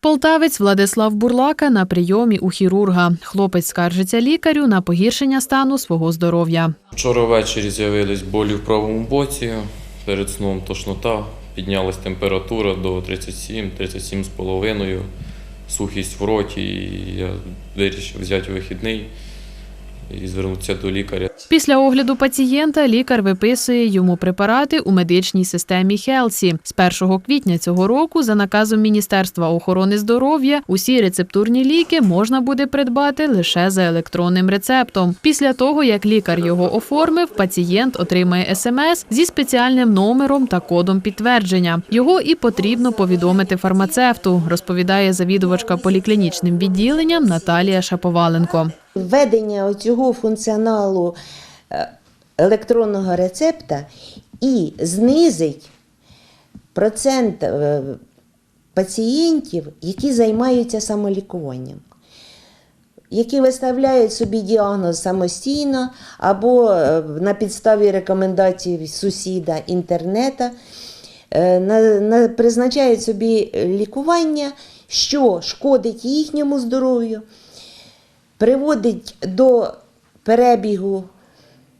Полтавець Владислав Бурлака на прийомі у хірурга. Хлопець скаржиться лікарю на погіршення стану свого здоров'я. Вчора ввечері з'явились болі в правому боці, перед сном тошнота, піднялась температура до 37, 37,5, сухість в роті, і я вирішив взяти вихідний і звернутися до лікаря. Після огляду пацієнта лікар виписує йому препарати у медичній системі Хелсі. З 1 квітня цього року, за наказом Міністерства охорони здоров'я, усі рецептурні ліки можна буде придбати лише за електронним рецептом. Після того, як лікар його оформив, пацієнт отримає смс зі спеціальним номером та кодом підтвердження. Його і потрібно повідомити фармацевту, розповідає завідувачка поліклінічним відділенням Наталія Шаповаленко. Введення цього функціоналу е, електронного рецепта і знизить процент е, пацієнтів, які займаються самолікуванням. Які виставляють собі діагноз самостійно або е, на підставі рекомендацій сусіда інтернета, на, на, призначають собі лікування, що шкодить їхньому здоров'ю, приводить до перебігу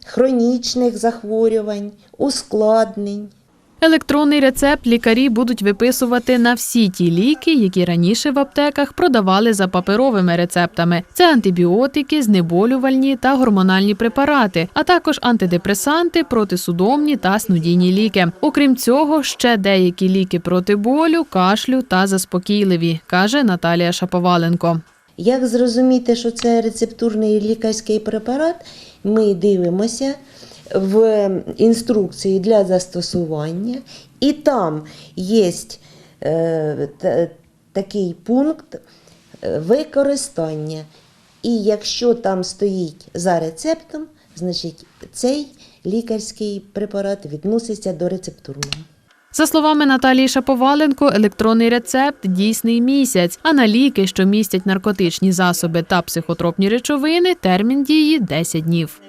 хронічних захворювань, ускладнень. Електронний рецепт лікарі будуть виписувати на всі ті ліки, які раніше в аптеках продавали за паперовими рецептами. Це антибіотики, знеболювальні та гормональні препарати, а також антидепресанти, протисудомні та снудійні ліки. Окрім цього, ще деякі ліки проти болю, кашлю та заспокійливі, каже Наталія Шаповаленко. Як зрозуміти, що це рецептурний лікарський препарат, ми дивимося в інструкції для застосування, і там є е, такий пункт е, використання. І якщо там стоїть за рецептом, значить цей лікарський препарат відноситься до рецептурного. За словами Наталії Шаповаленко, електронний рецепт дійсний місяць, а на ліки, що містять наркотичні засоби та психотропні речовини, термін дії 10 днів.